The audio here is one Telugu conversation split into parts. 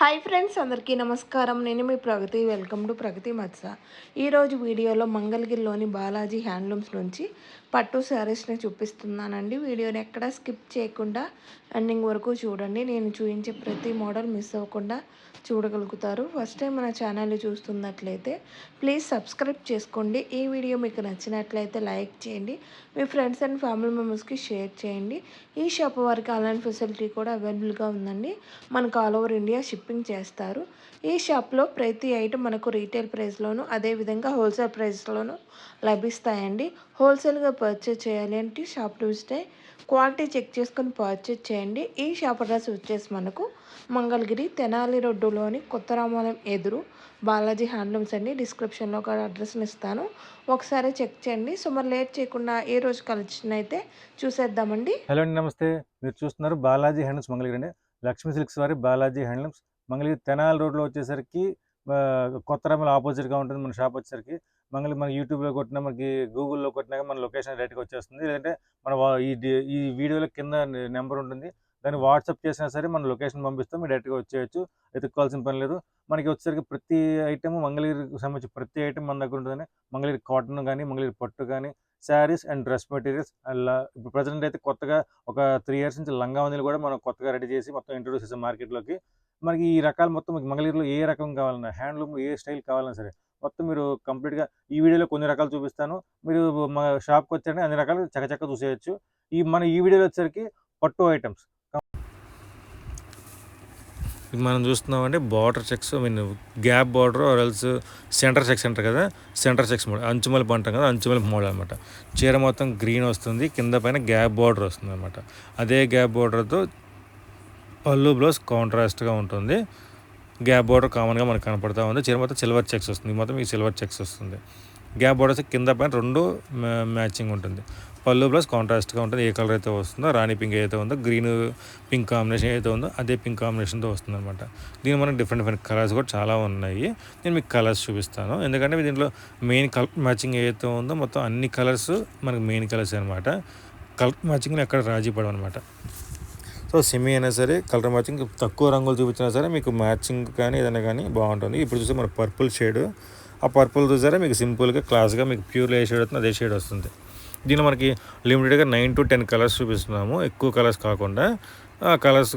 హాయ్ ఫ్రెండ్స్ అందరికీ నమస్కారం. నేను మీ ప్రగతి. వెల్కమ్ టు ప్రగతి మత్స. ఈరోజు వీడియోలో మంగళగిరిలోని బాలాజీ హ్యాండ్లూమ్స్ నుంచి పట్టు శారీస్ని చూపిస్తున్నానండి. వీడియోని ఎక్కడ స్కిప్ చేయకుండా ఎండింగ్ వరకు చూడండి. నేను చూపించే ప్రతి మోడల్ మిస్ అవ్వకుండా చూడగలుగుతారు. ఫస్ట్ టైం మన ఛానల్ చూస్తున్నట్లయితే ప్లీజ్ సబ్స్క్రైబ్ చేసుకోండి. ఈ వీడియో మీకు నచ్చినట్లయితే లైక్ చేయండి. మీ ఫ్రెండ్స్ అండ్ ఫ్యామిలీ మెంబర్స్కి షేర్ చేయండి. ఈ షాప్ వారికి ఆన్లైన్ ఫెసిలిటీ కూడా అవైలబుల్గా ఉందండి. మనకు ఆల్ ఓవర్ ఇండియా షిప్పింగ్ చేస్తారు. ఈ షాప్లో ప్రతి ఐటమ్ మనకు రీటైల్ ప్రైస్లోను అదేవిధంగా హోల్సేల్ ప్రైస్లోను లభిస్తాయండి. హోల్సేల్గా పర్చేజ్ చేయాలి అంటే షాప్ చూస్తే క్వాలిటీ చెక్ చేసుకొని పర్చేజ్ చేయండి. ఈ షాప్ అడ్రస్ వచ్చేసి మనకు మంగళగిరి తెనాలి రోడ్డులోని కొత్త రామాలయం ఎదురు బాలాజీ హ్యాండ్లూమ్స్ అండి. డిస్క్రిప్షన్లో ఒక అడ్రస్ని ఇస్తాను. ఒకసారి చెక్ చేయండి. సో మరి లేట్ చేయకుండా ఏ రోజు కలెక్షన్ అయితే చూసేద్దామండి. హలో అండి నమస్తే. మీరు చూస్తున్నారు బాలాజీ హ్యాండ్లూమ్స్ మంగళగిరి అండి. లక్ష్మీ సిల్క్స్ వారి బాలాజీ హ్యాండ్లూమ్స్. మంగళగిరి తెనాలి రోడ్లో వచ్చేసరికి కొత్త రామాల ఆపోజిట్గా ఉంటుంది మన షాప్ వచ్చేసరికి. మనకి మన యూట్యూబ్లో కొట్టినా మనకి గూగుల్లో కొట్టినా మన లొకేషన్ డైరెక్ట్గా వచ్చేస్తుంది. లేదంటే మన ఈ ఈ వీడియోలో కింద నెంబర్ ఉంటుంది. దాన్ని వాట్సాప్ చేసినా సరే మన లొకేషన్ పంపిస్తాం. మీరు డైరెక్ట్గా వచ్చేయచ్చు. వెతుక్కోవాల్సిన పని లేదు. మనకి వచ్చేసరికి ప్రతి ఐటమ్ మంగళగిరికి సంబంధించి ప్రతి ఐటమ్ మన దగ్గర ఉంటుందని మంగళగిరి కాటన్ కానీ మంగళగిరి పట్టు కానీ శారీస్ అండ్ డ్రెస్ మెటీరియల్స్ అలా ఇప్పుడు ప్రజెంట్ అయితే కొత్తగా ఒక త్రీ ఇయర్స్ నుంచి లంగా వందలు కూడా మనం కొత్తగా రెడీ చేసి మొత్తం ఇంట్రొడ్యూస్ చేసాం మార్కెట్లోకి. మనకి ఈ రకాలు మొత్తం మంగళగిరిలో ఏ రకం కావాలన్నా హ్యాండ్లూమ్ ఏ స్టైల్ కావాలన్నా సరే మొత్తం మీరు కంప్లీట్గా ఈ వీడియోలో కొన్ని రకాలు చూపిస్తాను. మీరు మా షాప్కి వచ్చారంటే అన్ని రకాలు చక్కచక్క చూసేయచ్చు. ఈ మన ఈ వీడియోలో వచ్చేసరికి పట్టు ఐటమ్స్. మనం చూస్తున్నామంటే border checks I mean gap border ఆర్ఎల్స్ సెంటర్ చెక్స్ అంటారు కదా సెంటర్ చెక్స్ మోడల్ అంచుమలుపు అంటాం కదా అంచుమలుపు మోడల్ అనమాట చీర మొత్తం గ్రీన్ వస్తుంది కింద పైన గ్యాప్ బార్డర్ వస్తుంది అనమాట అదే గ్యాప్ బార్డర్తో పళ్ళు బ్లౌజ్ కాంట్రాస్ట్గా ఉంటుంది. గ్యాప్ బార్డర్ కామన్గా మనకు కనపడతా ఉంది. చీర మొత్తం సిల్వర్ చెక్స్ వస్తుంది. మొత్తం ఈ సిల్వర్ చెక్స్ వస్తుంది. గ్యాప్ బార్డర్స్ కింద పైన రెండు మ్యాచింగ్ ఉంటుంది. పళ్ళు ప్లస్ కాంట్రాస్ట్గా ఉంటుంది. ఏ కలర్ అయితే వస్తుందో రాణి పింక్ ఏదైతే ఉందో గ్రీన్ పింక్ కాంబినేషన్ ఏదైతే ఉందో అదే పింక్ కాంబినేషన్తో వస్తుందన్నమాట. దీని మనకి డిఫరెంట్ డిఫరెంట్ కలర్స్ కూడా చాలా ఉన్నాయి. నేను మీకు కలర్స్ చూపిస్తాను. ఎందుకంటే దీంట్లో మెయిన్ కలర్ మ్యాచింగ్ ఏదైతే ఉందో మొత్తం అన్ని కలర్స్ మనకి మెయిన్ కలర్స్ అనమాట కలర్ మ్యాచింగ్లో ఎక్కడ రాజీ పడవు సో సెమీ అయినా సరే కలర్ మ్యాచింగ్ తక్కువ రంగులు చూపించినా సరే మీకు మ్యాచింగ్ కానీ ఏదైనా కానీ బాగుంటుంది. ఇప్పుడు చూస్తే మన పర్పుల్ షేడ్ ఆ పర్పుల్ చూసారా? మీకు సింపుల్గా క్లాస్గా మీకు ప్యూర్లో ఏ షేడ్ వస్తుంది అదే షేడ్ వస్తుంది. దీనిలో మనకి లిమిటెడ్గా నైన్ టు టెన్ కలర్స్ చూపిస్తున్నాము. ఎక్కువ కలర్స్ కాకుండా ఆ కలర్స్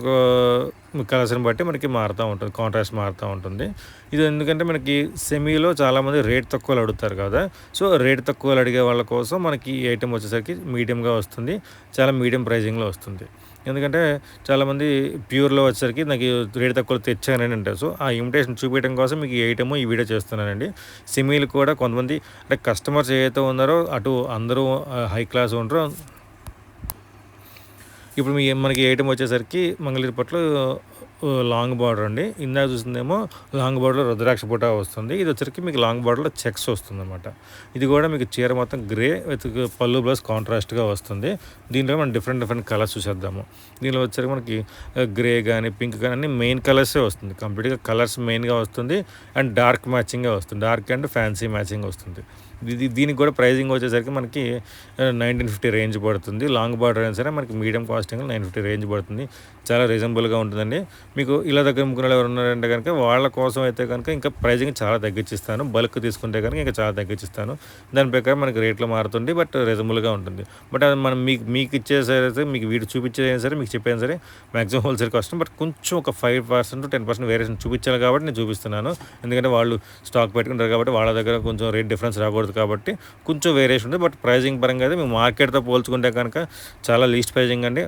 కలర్స్ని బట్టి మనకి మారుతూ ఉంటుంది కాంట్రాస్ట్ మారుతూ ఉంటుంది. ఇది ఎందుకంటే మనకి సెమీలో చాలామంది రేట్ తక్కువలు అడుగుతారు కదా. సో రేట్ తక్కువలు అడిగే వాళ్ళ కోసం మనకి ఈ ఐటెం వచ్చేసరికి మీడియంగా వస్తుంది. చాలా మీడియం ప్రైజింగ్లో వస్తుంది. ఎందుకంటే చాలామంది ప్యూర్లో వచ్చేసరికి నాకు రేట్ తక్కువ తెచ్చానని అంటారు. సో ఆ ఇమిటేషన్ చూపించడం కోసం మీకు ఈ ఐటమ్ ఈ వీడియో చేస్తున్నానండి. సిమీలు కూడా కొంతమంది అంటే కస్టమర్స్ ఏదైతే ఉన్నారో అటు అందరూ హై క్లాస్ ఉంటారో ఇప్పుడు మీ మనకి ఐటమ్ వచ్చేసరికి మంగళగిరి పట్ల లాంగ్ బార్డర్ అండి. ఇందాక చూసిందేమో లాంగ్ బార్డర్లో రుద్రాక్ష పూట వస్తుంది. ఇది వచ్చరికి మీకు లాంగ్ బార్డర్లో చెక్స్ వస్తుంది అనమాట ఇది కూడా మీకు చీర మొత్తం గ్రే విత్ పళ్ళు ప్లస్ కాంట్రాస్ట్గా వస్తుంది. దీనిలో మనం డిఫరెంట్ డిఫరెంట్ కలర్స్ చూసేద్దాము. దీనిలో వచ్చరికి మనకి గ్రే కానీ పింక్ కానీ అన్ని మెయిన్ కలర్సే వస్తుంది. కంప్లీట్గా కలర్స్ మెయిన్గా వస్తుంది. అండ్ డార్క్ మ్యాచింగ్గా వస్తుంది. డార్క్ అండ్ ఫ్యాన్సీ మ్యాచింగ్ వస్తుంది. ఇది దీనికి కూడా ప్రైజింగ్ వచ్చేసరికి మనకి నైన్టీన్ ఫిఫ్టీ రేంజ్ పడుతుంది. లాంగ్ బార్డర్ అయినా సరే మనకి medium costing nine fifty range పడుతుంది. చాలా రీజనబుల్గా ఉంటుందండి. మీకు ఇలా దగ్గర ముగ్గురు ఎవరు ఉన్నారంటే కనుక వాళ్ళ కోసం అయితే కనుక ఇంకా ప్రైజింగ్ చాలా తగ్గించిస్తాను. బల్క్ తీసుకుంటే కనుక ఇంకా చాలా తగ్గించిస్తాను. దాని ప్రకారం మనకి రేట్లు మారుతుంది బట్ రీజనబుల్గా ఉంటుంది. బట్ అది మనం మీకు మీకు ఇచ్చేసరి మీకు వీడు చూపించేదైనా సరే మీకు చెప్పేది సరే మ్యాక్సిమం హోల్సేల్ కాస్ట్. బట్ కొంచెం ఒక five percent ten percent variation చూపించాలి కాబట్టి నేను చూపిస్తున్నాను. ఎందుకంటే వాళ్ళు స్టాక్ పెట్టుకుంటారు కాబట్టి వాళ్ళ దగ్గర కొంచెం రేట్ డిఫరెన్స్ రాకూడదు. కాబట్టి కొంచెం వేరియేషన్ ఉంది బట్ ప్రైజింగ్ పరంగా అయితే మేము మార్కెట్తో పోల్చుకుంటే కనుక చాలా లీస్ట్ ప్రైజింగ్ అండి.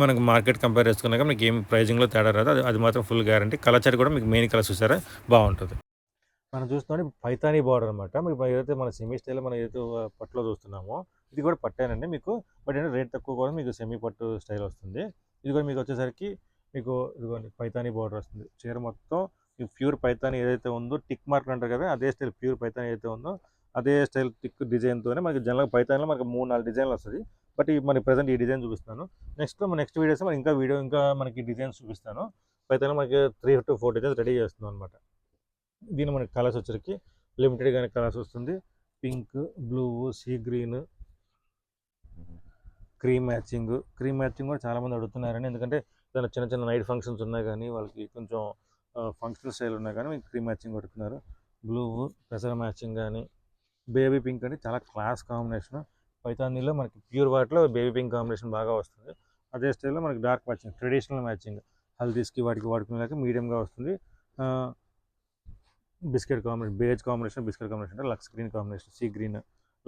మనకు మార్కెట్ కంపేర్ చేసుకున్నాక మీకు ఏం ప్రైజింగ్లో తేడా రాదు. అది అది మాత్రం ఫుల్ గ్యారంటీ కలర్ కూడా మీకు మెయిన్ కలర్ చూసారా? బాగుంటుంది. మనం చూస్తున్నాం పైతానీ బార్డర్ అనమాట మీకు ఏదైతే మన సెమీ స్టైల్ మనం ఏదైతే పట్టులో చూస్తున్నామో ఇది కూడా పట్టానండి మీకు. బట్ ఏంటంటే రేట్ తక్కువ కూడా మీకు సెమీ పట్టు స్టైల్ వస్తుంది. ఇది కూడా మీకు వచ్చేసరికి మీకు ఇదిగోండి పైతానీ బార్డర్ వస్తుంది. చీర మొత్తం ఈ ప్యూర్ పైతానీ ఏదైతే ఉందో టిక్ మార్క్ అంటారు కదా అదే స్టైల్ ప్యూర్ పైతానీ ఏదైతే ఉందో అదే స్టైల్ టిక్ డిజైన్తోనే మనకి జనరల్గా పైతాన్లో మనకి మూడు నాలుగు డిజైన్లు వస్తుంది. బట్ ఈ మనకి ప్రజెంట్ ఈ డిజైన్ చూపిస్తాను. నెక్స్ట్ నెక్స్ట్ వీడియోస్ మనకి ఇంకా వీడియో ఇంకా మనకి డిజైన్స్ చూపిస్తాను. పైతాన్లో మనకి three to four designs ready చేస్తున్నాం అనమాట దీని మనకి కలర్స్ వచ్చరికి లిమిటెడ్గానే కలర్స్ వస్తుంది. Pink blue sea green cream matching. Cream matching కూడా చాలామంది అడుగుతున్నారని. ఎందుకంటే ఏదైనా చిన్న చిన్న నైట్ ఫంక్షన్స్ ఉన్నాయి కానీ వాళ్ళకి కొంచెం ఫంక్షన్ స్టైల్ ఉన్నాయి కానీ క్రీమ్ మ్యాచింగ్ కొడుతున్నారు బ్లూ పెసర మ్యాచింగ్ కానీ బేబీ పింక్ అంటే చాలా క్లాస్ కాంబినేషన్. పైతానీలో మనకి ప్యూర్ వాటిలో బేబీ పింక్ కాంబినేషన్ బాగా వస్తుంది. అదే స్టైల్లో మనకి డార్క్ మ్యాచింగ్ ట్రెడిషనల్ మ్యాచింగ్ హల్దీస్కి వాటికి వాడుకునేలాగా మీడియంగా వస్తుంది. Biscuit combination beige combination biscuit combination అంటే lux green combination sea green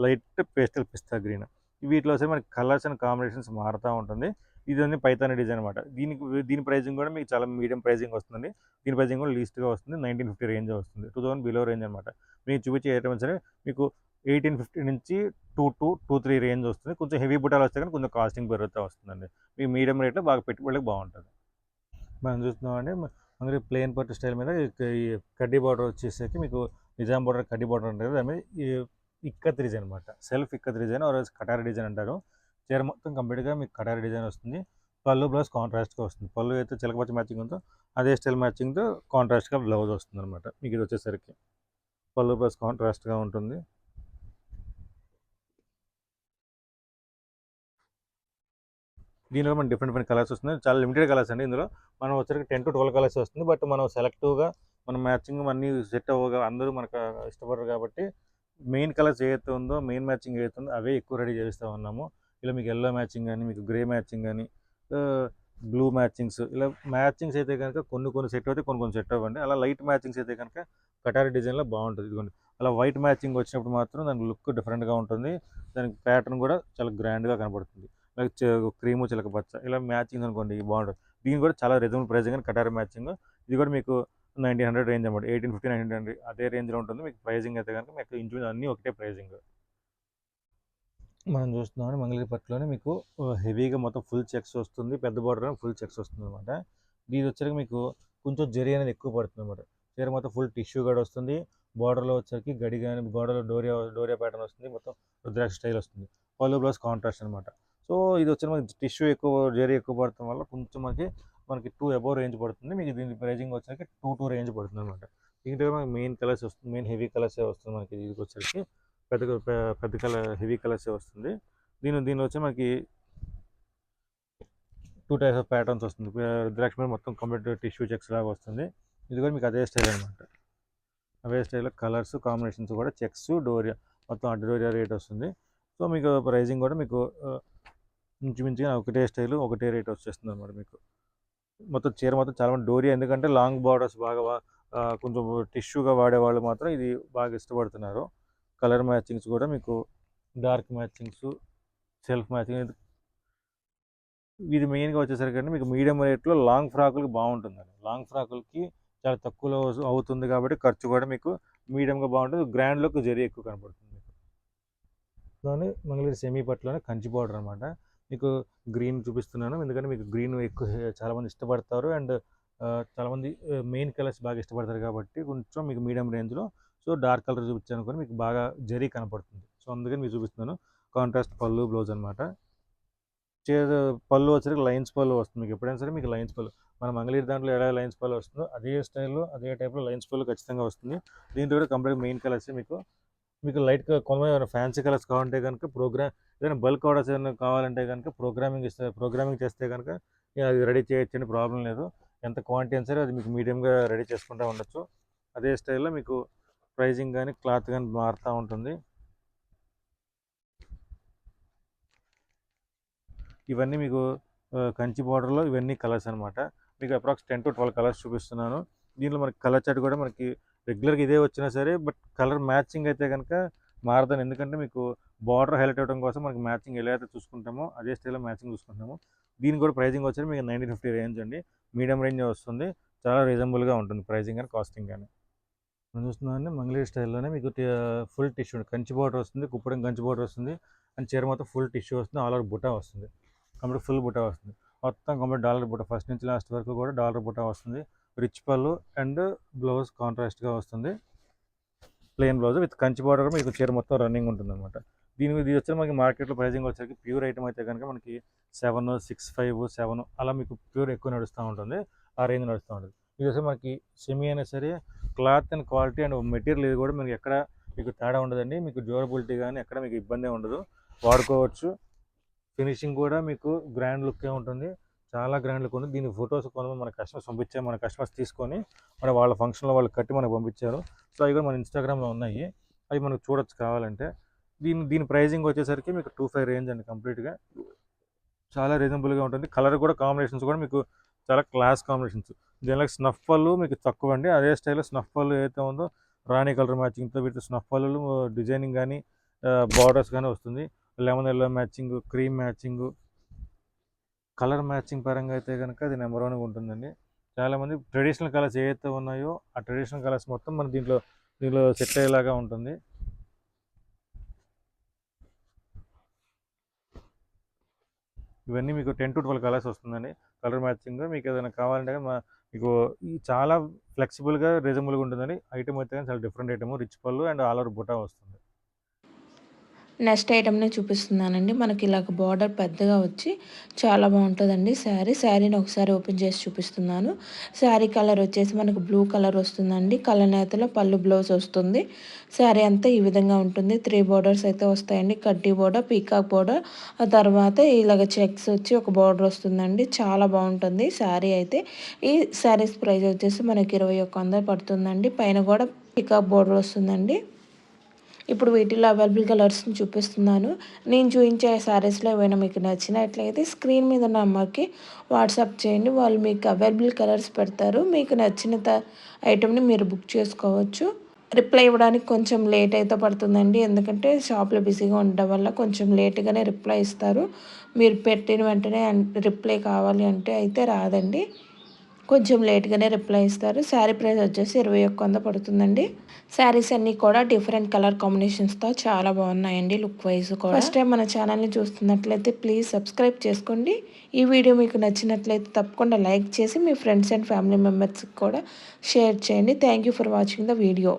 light pastel పిస్తా గ్రీన్. వీటిలో వచ్చి మనకి కలర్స్ అండ్ కాంబినేషన్స్ మారుతూ ఉంటుంది. ఇది పైతాన్ డిజైన్ అనమాట దీనికి దీని ప్రైజింగ్ కూడా మీకు చాలా మీడియం ప్రైజింగ్ వస్తుంది. దీని ప్రైజింగ్ కూడా లీస్ట్గా వస్తుంది. నైన్టీన్ ఫిఫ్టీ రేంజ్ వస్తుంది. టూ థౌసండ్ బిలో రేంజ్ అనమాట మీకు చూపించే ఐటమ్ సరే మీకు ఎయిటీన్ ఫిఫ్టీ నుంచి two two two three range వస్తుంది. కొంచెం హెవీ బుటాలు వస్తే కానీ కొంచెం కాస్టింగ్ పెరుగుతూ వస్తుందండి. మీకు మీడియం రేట్లో బాగా పెట్టుబడికి బాగుంటుంది. మనం చూస్తున్నామండి మనకి ప్లెయిన్ పట్టు స్టైల్ మీద ఈ కడ్డీ బార్డర్ వచ్చేసరికి మీకు నిజాం బార్డర్ కడ్డీ బార్డర్ ఉంటుంది దాని మీద ఈ ఇక్కత్ డిజైన్ అనమాట సెల్ఫ్ ఇక్కత్ డిజైన్ ఆర్ కటార డిజైన్ అంటారు. చీర మొత్తం కంప్లీట్గా మీకు కటారీ డిజైన్ వస్తుంది. పళ్ళు ప్లస్ కాంట్రాస్ట్గా వస్తుంది. పళ్ళు అయితే చిలకపచ్చ మ్యాచింగ్ ఉందో అదే స్టైల్ మ్యాచింగ్తో కాంట్రాస్ట్గా బ్లౌజ్ వస్తుంది అనమాట మీకు ఇది వచ్చేసరికి. పళ్ళు ప్లస్ కాంట్రాస్ట్గా ఉంటుంది. దీనిలో మనం డిఫరెంట్ డిఫరెంట్ కలర్స్ వస్తుంది చాలా లిమిటెడ్ కలర్స్ అండి ఇందులో. మనం వచ్చరికి టెన్ టు ట్వెల్వ్ కలర్స్ వస్తుంది. బట్ మనం సెలెక్టివ్గా మన మ్యాచింగ్ అన్నీ సెట్ అవ్వగా అందరూ మనకు ఇష్టపడరు కాబట్టి మెయిన్ కలర్స్ ఏదైతే ఉందో మెయిన్ మ్యాచింగ్ ఏదైతే ఉందో అవే ఎక్కువ రెడీ చేస్తూ ఉన్నాము. ఇలా మీకు ఎల్లో మ్యాచింగ్ కానీ మీకు గ్రే మ్యాచింగ్ కానీ బ్లూ మ్యాచింగ్స్ ఇలా మ్యాచింగ్స్ అయితే కనుక కొన్ని కొన్ని సెట్ అయితే కొన్ని కొన్ని సెట్ అవ్వండి. అలా లైట్ మ్యాచింగ్స్ అయితే కనుక కటారీ డిజైన్లో బాగుంటుంది. ఇదిగోండి. అలా వైట్ మ్యాచింగ్ వచ్చినప్పుడు మాత్రం దాని లుక్ డిఫరెంట్గా ఉంటుంది. దానికి ప్యాటర్న్ కూడా చాలా గ్రాండ్గా కనబడుతుంది. లైక్ క్రీము చిలక పచ్చ ఇలా మ్యాచింగ్ అనుకోండి బాగుంటుంది. దీని కూడా చాలా రిజనబుల్ ప్రైస్ కానీ కటారీ మ్యాచింగ్ ఇది కూడా మీకు నైన్టీన్ హండ్రెడ్ రేంజ్ అనమాట ఎయిటీన్ ఫిఫ్టీ నైన్టీన్ హండ్రెడ్ అదే రేంజ్లో ఉంటుంది. మీకు ప్రైజింగ్ అయితే కనుక మీకు ఇంచుమించు అన్నీ ఒకటే ప్రైజింగ్ మనం చూస్తున్నాం మంగళగిరిపట్లోనే మీకు హెవీగా మొత్తం ఫుల్ చెక్స్ వస్తుంది. పెద్ద బార్డర్ ఫుల్ చెక్స్ వస్తుంది అనమాట దీని వచ్చరికి మీకు కొంచెం జరి అనేది ఎక్కువ పడుతుంది అనమాట చీర మొత్తం ఫుల్ టిష్యూ గడ్ వస్తుంది. బార్డర్లో వచ్చరికి గడి కానీ బార్డర్లో డోరియా డోరియా ప్యాటర్న్ వస్తుంది. మొత్తం రుద్రాక్ష స్టైల్ వస్తుంది. పళ్ళు ప్లస్ కాంట్రాస్ట్ అనమాట సో ఇది వచ్చిన మనకి టిష్యూ ఎక్కువ జరీ ఎక్కువ పడటం వల్ల కొంచెం మనకి మనకి టూ అబౌవ్ రేంజ్ పడుతుంది. మీకు దీని ప్రైజింగ్ వచ్చరికి టూ టూ రేంజ్ పడుతుంది అనమాట దీంట్లో మనకి మెయిన్ కలర్స్ వస్తుంది మెయిన్ హెవీ కలర్స్ వస్తుంది మనకి ఇది వచ్చరికి పెద్ద పెద్ద కలర్ హెవీ కలర్స్ వస్తుంది. దీని దీని వచ్చి మనకి టూ టైప్స్ ఆఫ్ ప్యాటర్న్స్ వస్తుంది. రుద్రాక్ష మీద మొత్తం కంప్లీట్ టిష్యూ చెక్స్ లాగా వస్తుంది. ఇది కూడా మీకు అదే స్టైల్ అనమాట అవే స్టైల్లో కలర్స్ కాంబినేషన్స్ కూడా చెక్స్ డోరియా మొత్తం అడ్డ డోరియా రేట్ వస్తుంది. సో మీకు ప్రైజింగ్ కూడా మీకు ఆ, ఇంచుమించుగా ఒకటే స్టైల్ ఒకటే రేట్ వచ్చేస్తుంది అనమాట మీకు. మొత్తం చీర మొత్తం చాలా మంది డోరియా ఎందుకంటే లాంగ్ బార్డర్స్ బాగా కొంచెం టిష్యూగా వాడేవాళ్ళు మాత్రం ఇది బాగా ఇష్టపడుతున్నారు. కలర్ మ్యాచింగ్స్ కూడా మీకు డార్క్ మ్యాచింగ్స్ సెల్ఫ్ మ్యాచింగ్ ఇది మెయిన్గా వచ్చేసరికి అంటే మీకు మీడియం రేట్లో లాంగ్ ఫ్రాకులకి బాగుంటుందండి. లాంగ్ ఫ్రాకులకి చాలా తక్కువలో అవుతుంది కాబట్టి ఖర్చు కూడా మీకు మీడియంగా బాగుంటుంది. గ్రాండ్లోకి జరి ఎక్కువ కనపడుతుంది మీకు. దాని మంగళగిరి సెమీ పట్టులోనే కంచి బార్డర్ అనమాట మీకు గ్రీన్ చూపిస్తున్నాను. ఎందుకంటే మీకు గ్రీన్ ఎక్కువ చాలామంది ఇష్టపడతారు అండ్ చాలామంది మెయిన్ కలర్స్ బాగా ఇష్టపడతారు కాబట్టి కొంచెం మీకు మీడియం రేంజ్లో సో డార్క్ కలర్ చూపించాను కూడా మీకు బాగా జరీ కనపడుతుంది. సో అందుకని మీకు చూపిస్తున్నాను. కాంట్రాస్ట్ పళ్ళు బ్లౌజ్ అనమాట చే పళ్ళు వచ్చరికి లైన్స్ పళ్ళు వస్తుంది. మీకు ఎప్పుడైనా సరే మీకు లైన్స్ పళ్ళు మన మంగళీర్ దాంట్లో ఎలా లైన్స్ పళ్ళు వస్తుందో అదే స్టైల్లో అదే టైప్లో లైన్స్ పళ్ళు ఖచ్చితంగా వస్తుంది. దీంట్లో కూడా కంప్లీట్ మెయిన్ కలర్స్ మీకు మీకు లైట్ కొంతమంది ఫ్యాన్సీ కలర్స్ కావాలంటే కనుక ప్రోగ్రామ్ ఏదైనా బల్క్ ఆర్డర్స్ ఏదైనా కావాలంటే కనుక ప్రోగ్రామింగ్ ఇస్తే ప్రోగ్రామింగ్ చేస్తే కనుక అది రెడీ చేయొచ్చండి ప్రాబ్లం లేదు. ఎంత క్వాంటిటీ అయినా సరే అది మీకు మీడియంగా రెడీ చేసుకుంటూ ఉండొచ్చు. అదే స్టైల్లో మీకు ప్రైజింగ్ కానీ క్లాత్ కానీ మారుతూ ఉంటుంది. ఇవన్నీ మీకు కంచి బార్డర్లో ఇవన్నీ కలర్స్ అనమాట మీకు approx ten to twelve colours చూపిస్తున్నాను. దీనిలో మనకి కలర్ చార్ట్ కూడా మనకి రెగ్యులర్గా ఇదే వచ్చినా సరే బట్ కలర్ మ్యాచింగ్ అయితే కనుక మారదాను ఎందుకంటే మీకు బార్డర్ హైలైట్ అవ్వడం కోసం మనకి మ్యాచింగ్ ఎలా అయితే చూసుకుంటామో అదే స్టైల్లో మ్యాచింగ్ చూసుకుంటాము. దీని కూడా ప్రైజింగ్ వచ్చి మీకు నైన్టీన్ ఫిఫ్టీ రేంజ్ అండి. మీడియం రేంజ్ వస్తుంది. చాలా రీజనబుల్గా ఉంటుంది ప్రైజింగ్ కానీ కాస్టింగ్ కానీ మనం చూస్తున్నామండి మంగళగిరి స్టైల్లోనే మీకు ఫుల్ టిష్యూ కంచి బార్డర్ వస్తుంది కుప్పడం కంచి బార్డర్ వస్తుంది అండ్ చీర మొత్తం ఫుల్ టిష్యూ వస్తుంది ఆల్ ఓవర్ బుటా వస్తుంది. కంప్లీట్ ఫుల్ బుటా వస్తుంది. మొత్తం కంప్లీట్ డాలర్ బుట్ట ఫస్ట్ నుంచి లాస్ట్ వరకు కూడా డాలర్ బుట్ట వస్తుంది. రిచ్ పళ్ళు అండ్ బ్లౌజ్ కాంట్రాస్ట్గా వస్తుంది. Plain blouse with Kanchi border కూడా మీకు చీర మొత్తం రన్నింగ్ ఉంటుంది అనమాట దీని ఇది వచ్చి మనకి మార్కెట్లో ప్రైజింగ్ వచ్చేసరికి ప్యూర్ ఐటమ్ అయితే కనుక మనకి సెవెన్ సిక్స్ ఫైవ్ సెవెన్ అలా మీకు ప్యూర్ ఎక్కువ నడుస్తూ ఉంటుంది. ఆ రేంజ్ నడుస్తూ ఉంటుంది. ఇది వచ్చి మనకి సెమీ అయినా సరే cloth and quality and material ఇది కూడా మీకు ఎక్కడ మీకు తేడా ఉండదండి. మీకు డ్యూరబిలిటీ కానీ ఎక్కడ మీకు ఇబ్బంది ఉండదు. వాడుకోవచ్చు. ఫినిషింగ్ కూడా మీకు గ్రాండ్ లుక్కే ఉంటుంది. చాలా గ్రాండ్ లుక్ ఉంది. దీని ఫొటోస్ కొంతమంది మన కస్టమర్స్ పంపించారు మన కస్టమర్స్ తీసుకొని మన వాళ్ళ ఫంక్షన్లో వాళ్ళు కట్టి మనకు పంపించారు. సో అవి కూడా మన ఇన్స్టాగ్రామ్లో ఉన్నాయి. అవి మనకు చూడొచ్చు కావాలంటే. దీని దీని ప్రైజింగ్ వచ్చేసరికి మీకు టూ ఫైవ్ రేంజ్ అండి కంప్లీట్గా చాలా రీజనబుల్గా ఉంటుంది. కలర్ కూడా కాంబినేషన్స్ కూడా మీకు చాలా క్లాస్ కాంబినేషన్స్ దీనిలో స్నఫ్ పళ్ళు మీకు తక్కువ అండి. అదే స్టైల్లో స్నఫ్ పళ్ళు ఏదైతే ఉందో రాణి కలర్ మ్యాచింగ్తో వీటితో స్నఫ్ పళ్ళు డిజైనింగ్ కానీ బార్డర్స్ కానీ వస్తుంది. Lemon yellow matching cream matching colour matching పరంగా అయితే కనుక అది నెంబర్ వన్గా ఉంటుందండి. చాలామంది ట్రెడిషనల్ కలర్స్ ఏవైతే ఉన్నాయో ఆ ట్రెడిషనల్ కలర్స్ మొత్తం మన దీంట్లో దీంట్లో సెట్ అయ్యేలాగా ఉంటుంది. ఇవన్నీ మీకు టెన్ టు ట్వెల్వ్ కలర్స్ వస్తుందండి. కలర్ మ్యాచింగ్ మీకు ఏదైనా కావాలంటే మా మీకు చాలా ఫ్లెక్సిబుల్గా రీజనబుల్గా ఉంటుందండి. ఐటమ్ అయితే కానీ చాలా డిఫరెంట్ ఐటమ్ రిచ్ పళ్ళు అండ్ ఆల్ ఓవర్ బుటా వస్తుంది. నెక్స్ట్ ఐటమ్ని చూపిస్తున్నానండి. మనకి ఇలాగ బార్డర్ పెద్దగా వచ్చి చాలా బాగుంటుందండి శారీ. శారీని ఒకసారి ఓపెన్ చేసి చూపిస్తున్నాను. శారీ కలర్ వచ్చేసి మనకు బ్లూ కలర్ వస్తుందండి. కలర్ నేతలో పళ్ళు బ్లౌజ్ వస్తుంది. శారీ అంతా ఈ విధంగా ఉంటుంది. త్రీ బోర్డర్స్ అయితే వస్తాయండి. కడ్డీ బోర్డర్ పీకాక్ బోర్డర్. ఆ తర్వాత ఇలాగ చెక్స్ వచ్చి ఒక బార్డర్ వస్తుందండి. చాలా బాగుంటుంది శారీ అయితే. ఈ శారీస్ ప్రైస్ వచ్చేసి మనకి ఇరవై ఒక్క వందలు పడుతుందండి. పైన కూడా పికప్ బోర్డర్ వస్తుందండి. ఇప్పుడు వీటిలో అవైలబుల్ కలర్స్ని చూపిస్తున్నాను. నేను చూపించే శారీస్లో ఏమైనా మీకు నచ్చినట్లయితే స్క్రీన్ మీద నెంబర్కి వాట్సాప్ చేయండి. వాళ్ళు మీకు అవైలబుల్ కలర్స్ పెడతారు. మీకు నచ్చిన త ఐటెంని మీరు బుక్ చేసుకోవచ్చు. రిప్లై ఇవ్వడానికి కొంచెం లేట్ అయితే పడుతుందండి. ఎందుకంటే షాప్లో బిజీగా ఉండడం వల్ల కొంచెం లేట్గానే రిప్లై ఇస్తారు. మీరు పెట్టిన వెంటనే రిప్లై కావాలి అంటే అయితే రాదండి. కొంచెం లేట్గానే రిప్లై ఇస్తారు. శారీ ప్రైస్ వచ్చేసి ఇరవై ఒక్క వంద పడుతుందండి. శారీస్ అన్నీ కూడా డిఫరెంట్ కలర్ కాంబినేషన్స్తో చాలా బాగున్నాయండి లుక్ వైజ్ కూడా. ఫస్ట్ టైం మన ఛానల్ని చూస్తున్నట్లయితే ప్లీజ్ సబ్స్క్రైబ్ చేసుకోండి. ఈ వీడియో మీకు నచ్చినట్లయితే తప్పకుండా లైక్ చేసి మీ ఫ్రెండ్స్ అండ్ ఫ్యామిలీ మెంబర్స్కి కూడా షేర్ చేయండి. Thank you for watching the video.